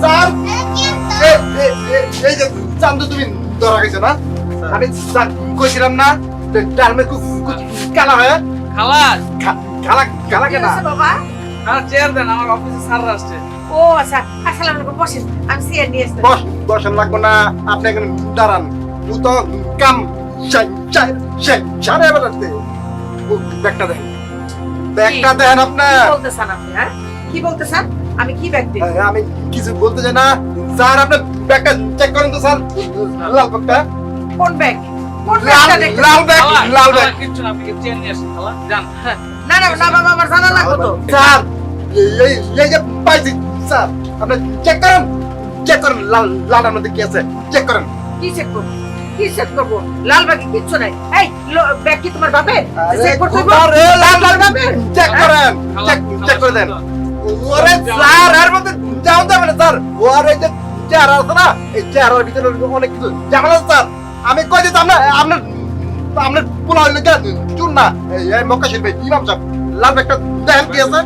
Sir. এ- এ- এ- এই যে চান্দু তুমি ধরা গেছো না? আমি স্যার কইছিলাম না ডালমে কু কু- কালা হয় খালাস খা- কালা কালা কেনা? বাবা? আমার চেয়ার দেন আমার অফিসে স্যার আসছে। ও আচ্ছা আসসালামু আলাইকুম বসেন। আমি চেয়ার নিয়ে আসতে বস বসেন লাগবো না আপনি এখানে দাঁড়ান। ও তো কাম চাই চাই চাই চাই বেড়াতে ব্যাগটা দেন। ব্যাগটা দেন আপনার। বলতেছেন আপনি হ্যাঁ? কি বলতেছেন আমি কি ব্যাগ হ্যাঁ, আমি কিছু বলতে চাই না। স্যার আপনার ব্যাগটা চেক করেন তো স্যার। লাল ব্যাগটা। কোন ব্যাগ? কোন লাল ব্যাগটা দেখতে লাল ব্যাগ লাল ব্যাগ। কিচ্ছু না আপনি চেয়ার নিয়ে আসেন? খালা যান। না না না বাবা আমার জানা লাগবে তো। স্যার এই যে পাইছি স্যার আপনি চেক করেন। চেক করেন লাল লালটার মধ্যে কি আছে? চেক করেন। কি চেক করব? কি চেক করব? লাল ব্যাগে কিচ্ছু নাই? এই ব্যাগ কি তোমার বাপের? চেক করতে লাল লাল বাপের? চেক করেন। চেক চেক করে দেন। ওরে স্যার এর মধ্যে যাও যাবে না, স্যার। এই যে চেহারা আছে না, এই চেহারার ভিতরে অনেক কিছু। ঝামেলা স্যার। আমি কই দিতাম না আপনার আপনার পোলা হইলে চুন না। এই মক্কা শিল্পী ইমাম সাহেব, লাল ব্যাগটা দেখেন কি আছে?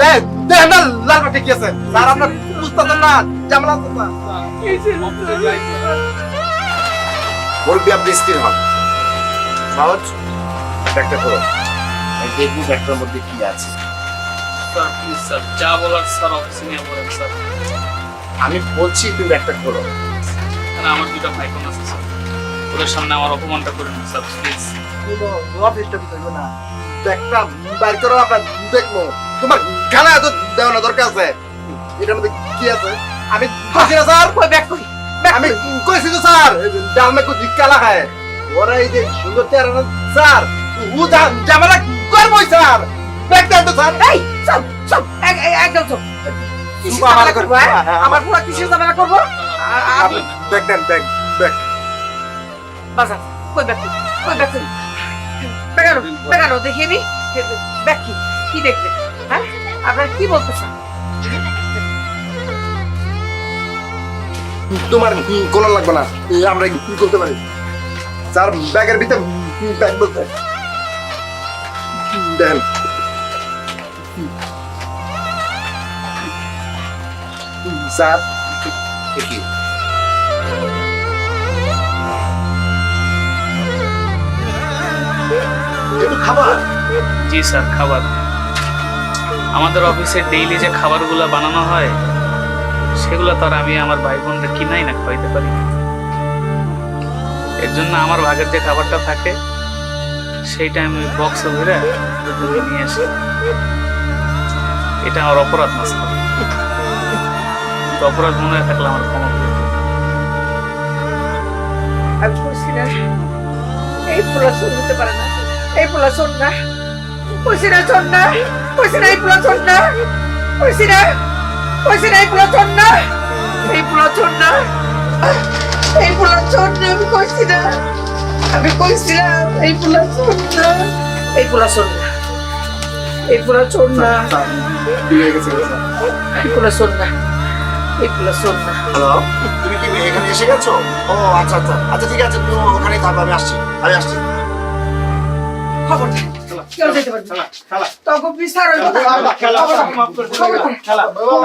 দেখ দেখেন না, লাল কি আছে? স্যার, আপনার বুঝতেছেন না, ঝামেলা আছে বলবি আপনি স্থির হন। সহজ ব্যাগটা করো দেখব ব্যাগটার মধ্যে কি আছে। Sir please sir? যা বলার স্যার অফিসে নিয়ে বলেন স্যার। আমি বলছি তুমি ব্যাগটা করো। আমার দুটো ভাই বোন আছে স্যার। ওদের সামনে আমার অপমানটা করে নিন স্যার প্লিজ কোনো অফিসটা দিতে হইবে না। ব্যাগটা বাইর করো আপনার দেখব। তোমার গানা এত দেওয়ানো দরকার আছে। এটার মধ্যে কি আছে? আমি কইছি না স্যার। কই ব্যাগ কই আমি? কইছি তো স্যার ওরা এই যে সুন্দর চেহারা স্যার ও যা- করবই স্যার। ব্যাগ দেন তো স্যার। এই চল চল এক- এক- একদম চল কিসের ঝামেলা করব, হ্যাঁ? আমার পুরো কিসের ঝামেলা করব? আ- আ- আপনি ব্যাগ দেন ব্যাগ ব্যাগ। বাজার কই ব্যাগ কই কই ব্যাগ কই বেগানো বেগানো দেখি আমি ব্যাগ কি? কি দেখবে? হ্যাঁ? আপনার কি বলতে তোমার কোন লাগবে না? আমরা কি করতে পারি? স্যার ব্যাগের ভিতরে ব্যাগ বলতে? দেন। এটা তো খাবার। জি স্যার, খাবার। আমাদের অফিসে ডেইলি যে খাবারগুলো বানানো হয়, সেগুলো তো আর আমি আমার ভাই বোনরা কিনাই না, খাওয়াইতে পারি। এর জন্য আমার ভাগের যে খাবারটা থাকে, সেইটা আমি বক্সে ওদেরকে নিয়ে আসি। এটা আমার অপরাধ না স্যার কিন্তু অপরাধ মনে থাকলে আমার ক্ষমা করে আমি বলছি না এই পোলা শোন হতে পারে না এই পোলা শোন না বলছি না না বলছি না এই পোলা না বলছি না বলছি না এই পোলা না এই পোলা শোন না এই পোলা শোন না আমি কইছি না আমি কইছি না এই পোলা না এই পোলা না এই পোলা না দিয়ে গেছে এই পোলা না শোন না। হ্যালো তুমি কি এখানে এসে গেছো? ও আচ্ছা আচ্ছা। আচ্ছা ঠিক আছে তুমি ওখানে থাকো আমি আসছি। আমি আসছি। খবর কেউ যেতে পারবে? তখন বিচার হইব খবর খবর খবর